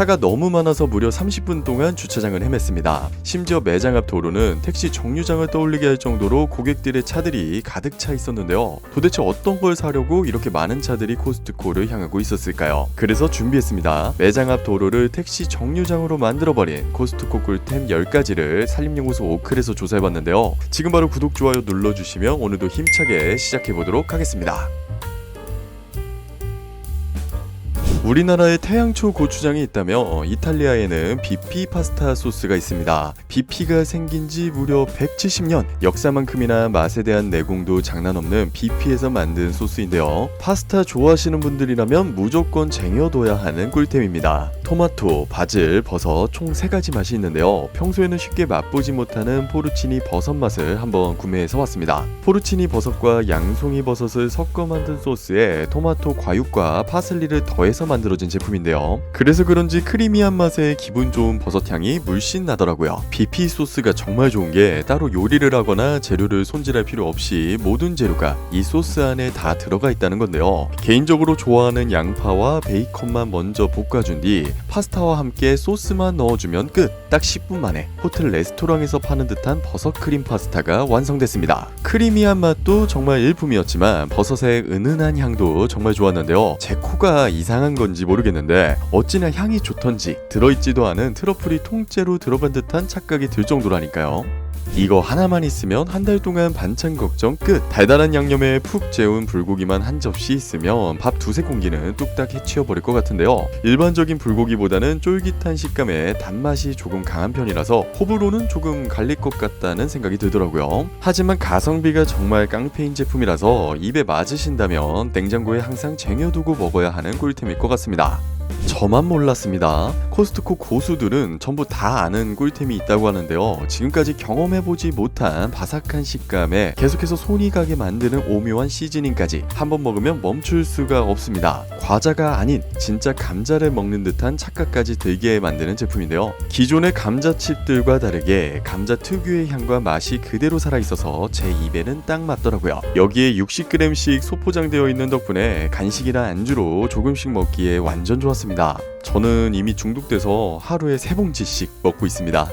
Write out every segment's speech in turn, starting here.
차가 너무 많아서 무려 30분 동안 주차장을 헤맸습니다. 심지어 매장 앞 도로는 택시 정류장을 떠올리게 할 정도로 고객들의 차들이 가득 차 있었는데요. 도대체 어떤 걸 사려고 이렇게 많은 차들이 코스트코를 향하고 있었을까요? 그래서 준비했습니다. 매장 앞 도로를 택시 정류장으로 만들어버린 코스트코 꿀템 10가지를 산림연구소 오클에서 조사해봤는데요. 지금 바로 구독, 좋아요 눌러주시면 오늘도 힘차게 시작해보도록 하겠습니다. 우리나라에 태양초 고추장이 있다며 어, 이탈리아에는 비피 파스타 소스가 있습니다. 비피가 생긴 지 무려 170년, 역사만큼이나 맛에 대한 내공도 장난 없는 비피에서 만든 소스인데요. 파스타 좋아하시는 분들이라면 무조건 쟁여둬야 하는 꿀템입니다. 토마토, 바질, 버섯 총 3가지 맛이 있는데요. 평소에는 쉽게 맛보지 못하는 포르치니 버섯 맛을 한번 구매해서 왔습니다. 포르치니 버섯과 양송이 버섯을 섞어 만든 소스에 토마토 과육과 파슬리를 더해서 만 들어진 제품인데요. 그래서 그런지 크리미한 맛에 기분 좋은 버섯 향이 물씬 나더라고요. 비피 소스가 정말 좋은 게 따로 요리를 하거나 재료를 손질할 필요 없이 모든 재료가 이 소스 안에 다 들어가 있다는 건데요. 개인적으로 좋아하는 양파와 베이컨만 먼저 볶아준 뒤 파스타와 함께 소스만 넣어주면 끝. 딱 10분 만에 호텔 레스토랑에서 파는 듯한 버섯 크림 파스타가 완성됐습니다. 크리미한 맛도 정말 일품이었지만 버섯의 은은한 향도 정말 좋았는데요. 제 코가 이상한 건지 모르겠는데 어찌나 향이 좋던지 들어있지도 않은 트러플이 통째로 들어간 듯한 착각이 들 정도라니까요. 이거 하나만 있으면 한 달 동안 반찬 걱정 끝. 달달한 양념에 푹 재운 불고기만 한 접시 있으면 밥 두세 공기는 뚝딱 해치워 버릴 것 같은데요. 일반적인 불고기보다는 쫄깃한 식감에 단맛이 조금 강한 편이라서 호불호는 조금 갈릴 것 같다는 생각이 들더라고요. 하지만 가성비가 정말 깡패인 제품이라서 입에 맞으신다면 냉장고에 항상 쟁여두고 먹어야 하는 꿀템일 것 같습니다. 저만 몰랐습니다. 코스트코 고수들은 전부 다 아는 꿀템이 있다고 하는데요. 지금까지 경험해보지 못한 바삭한 식감에 계속해서 손이 가게 만드는 오묘한 시즈닝까지 한번 먹으면 멈출 수가 없습니다. 과자가 아닌 진짜 감자를 먹는 듯한 착각까지 들게 만드는 제품인데요. 기존의 감자칩들과 다르게 감자 특유의 향과 맛이 그대로 살아있어서 제 입에는 딱 맞더라고요. 여기에 60g씩 소포장되어 있는 덕분에 간식이나 안주로 조금씩 먹기에 완전 좋았습니다. 저는 이미 중독돼서 하루에 세 봉지씩 먹고 있습니다.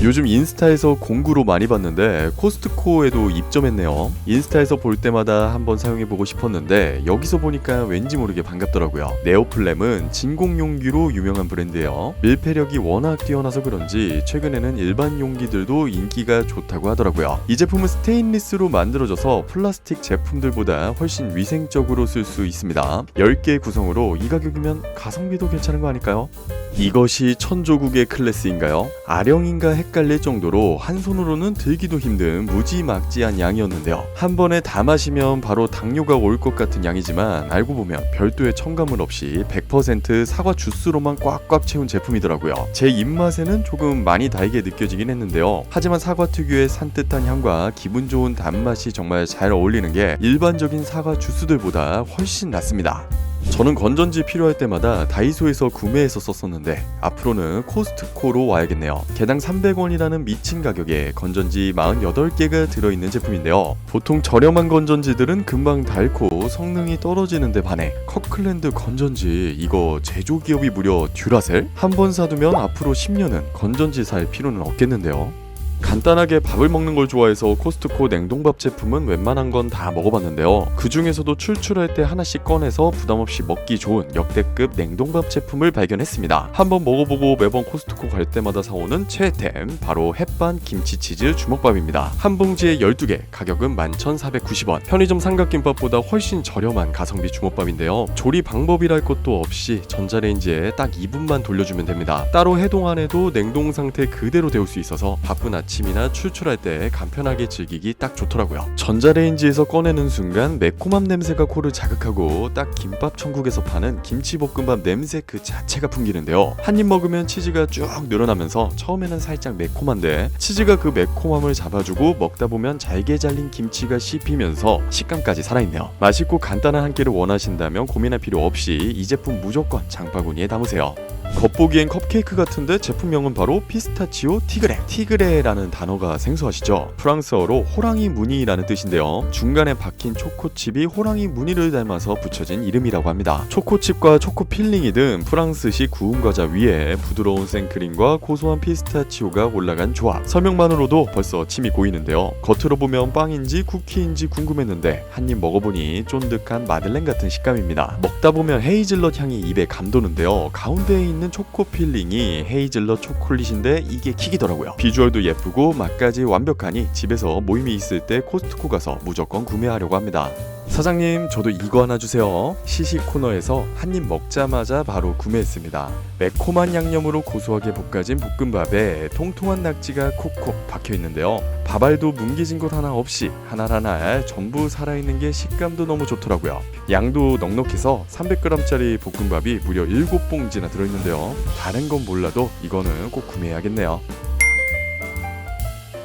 요즘 인스타에서 공구로 많이 봤는데 코스트코에도 입점했네요. 인스타에서 볼 때마다 한번 사용해보고 싶었는데 여기서 보니까 왠지 모르게 반갑더라고요. 네오플램은 진공 용기로 유명한 브랜드예요. 밀폐력이 워낙 뛰어나서 그런지 최근에는 일반 용기들도 인기가 좋다고 하더라고요. 이 제품은 스테인리스로 만들어져서 플라스틱 제품들보다 훨씬 위생적으로 쓸 수 있습니다. 10개 구성으로 이 가격이면 가성비도 괜찮은 거 아닐까요? 이것이 천조국의 클래스인가요? 아령인가 헷 갈릴 정도로 한 손으로는 들기도 힘든 무지막지한 양이었는데요. 한 번에 다 마시면 바로 당뇨가 올 것 같은 양이지만 알고 보면 별도의 첨가물 없이 100% 사과 주스로만 꽉꽉 채운 제품이더라고요. 제 입맛에는 조금 많이 달게 느껴지긴 했는데요. 하지만 사과 특유의 산뜻한 향과 기분 좋은 단맛이 정말 잘 어울리는 게 일반적인 사과 주스들보다 훨씬 낫습니다. 저는 건전지 필요할 때마다 다이소에서 구매해서 썼었는데 앞으로는 코스트코로 와야겠네요. 개당 300원이라는 미친 가격에 건전지 48개가 들어있는 제품인데요. 보통 저렴한 건전지들은 금방 닳고 성능이 떨어지는데 반해 커클랜드 건전지 이거 제조 기업이 무려 듀라셀? 한 번 사두면 앞으로 10년은 건전지 살 필요는 없겠는데요. 간단하게 밥을 먹는 걸 좋아해서 코스트코 냉동밥 제품은 웬만한 건 다 먹어봤는데요. 그 중에서도 출출할 때 하나씩 꺼내서 부담 없이 먹기 좋은 역대급 냉동밥 제품을 발견했습니다. 한번 먹어보고 매번 코스트코 갈 때마다 사오는 최애템 바로 햇반 김치치즈 주먹밥입니다. 한 봉지에 12개, 가격은 11,490원. 편의점 삼각김밥보다 훨씬 저렴한 가성비 주먹밥인데요. 조리 방법이랄 것도 없이 전자레인지에 딱 2분만 돌려주면 됩니다. 따로 해동 안 해도 냉동 상태 그대로 데울 수 있어서 바쁜 아침 이나 출출할 때 간편하게 즐기기 딱 좋더라고요. 전자레인지에서 꺼내는 순간 매콤함 냄새가 코를 자극하고 딱 김밥 천국에서 파는 김치볶음밥 냄새 그 자체가 풍기는데요. 한 입 먹으면 치즈가 쭉 늘어나면서 처음에는 살짝 매콤한데 치즈가 그 매콤함을 잡아주고 먹다 보면 잘게 잘린 김치가 씹히면서 식감까지 살아있네요. 맛있고 간단한 한 끼를 원하신다면 고민할 필요 없이 이 제품 무조건 장바구니에 담으세요. 겉보기엔 컵케이크 같은데 제품명은 바로 피스타치오 티그레. 티그레라는 단어가 생소하시죠? 프랑스어로 호랑이 무늬라는 뜻인데요. 중간에 박힌 초코칩이 호랑이 무늬를 닮아서 붙여진 이름이라고 합니다. 초코칩과 초코 필링이 든 프랑스식 구운 과자 위에 부드러운 생크림과 고소한 피스타치오가 올라간 조합. 설명만으로도 벌써 침이 고이는데요. 겉으로 보면 빵인지 쿠키인지 궁금했는데 한 입 먹어보니 쫀득한 마들렌 같은 식감입니다. 먹다 보면 헤이즐넛 향이 입에 감도는데요. 가운데에 있는 초코 필링이 헤이즐넛 초콜릿인데 이게 킥이더라고요. 비주얼도 예쁘고 맛까지 완벽하니 집에서 모임이 있을 때 코스트코 가서 무조건 구매하려고 합니다. 사장님, 저도 이거 하나 주세요. 시식 코너에서 한 입 먹자마자 바로 구매했습니다. 매콤한 양념으로 고소하게 볶아진 볶음밥에 통통한 낙지가 콕콕 박혀 있는데요. 밥알도 뭉개진 곳 하나 없이 하나하나 전부 살아있는 게 식감도 너무 좋더라고요. 양도 넉넉해서 300g짜리 볶음밥이 무려 7봉지나 들어있는데요. 다른 건 몰라도 이거는 꼭 구매해야겠네요.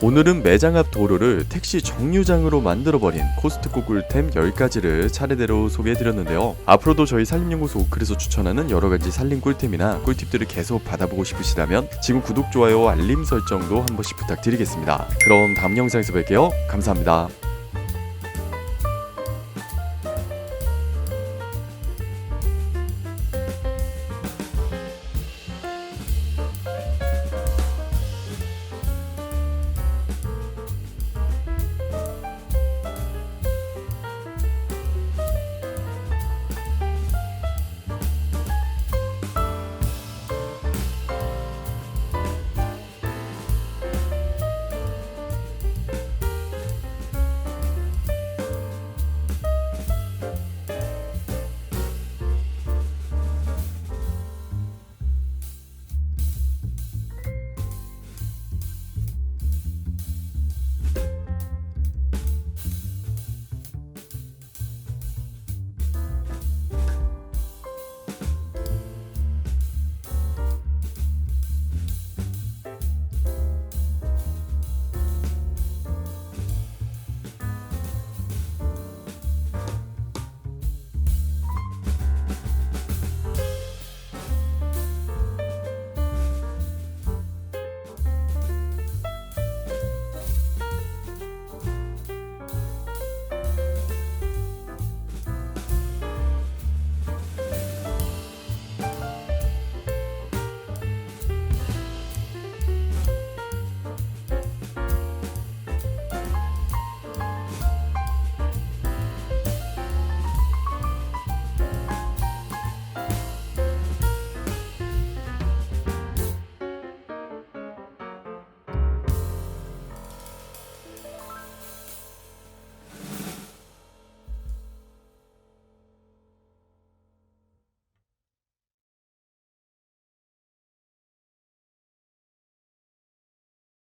오늘은 매장 앞 도로를 택시 정류장으로 만들어버린 코스트코 꿀템 10가지를 차례대로 소개해드렸는데요. 앞으로도 저희 산림연구소 오클에서 추천하는 여러가지 산림 꿀템이나 꿀팁들을 계속 받아보고 싶으시다면 지금 구독, 좋아요, 알림 설정도 한 번씩 부탁드리겠습니다. 그럼 다음 영상에서 뵐게요. 감사합니다.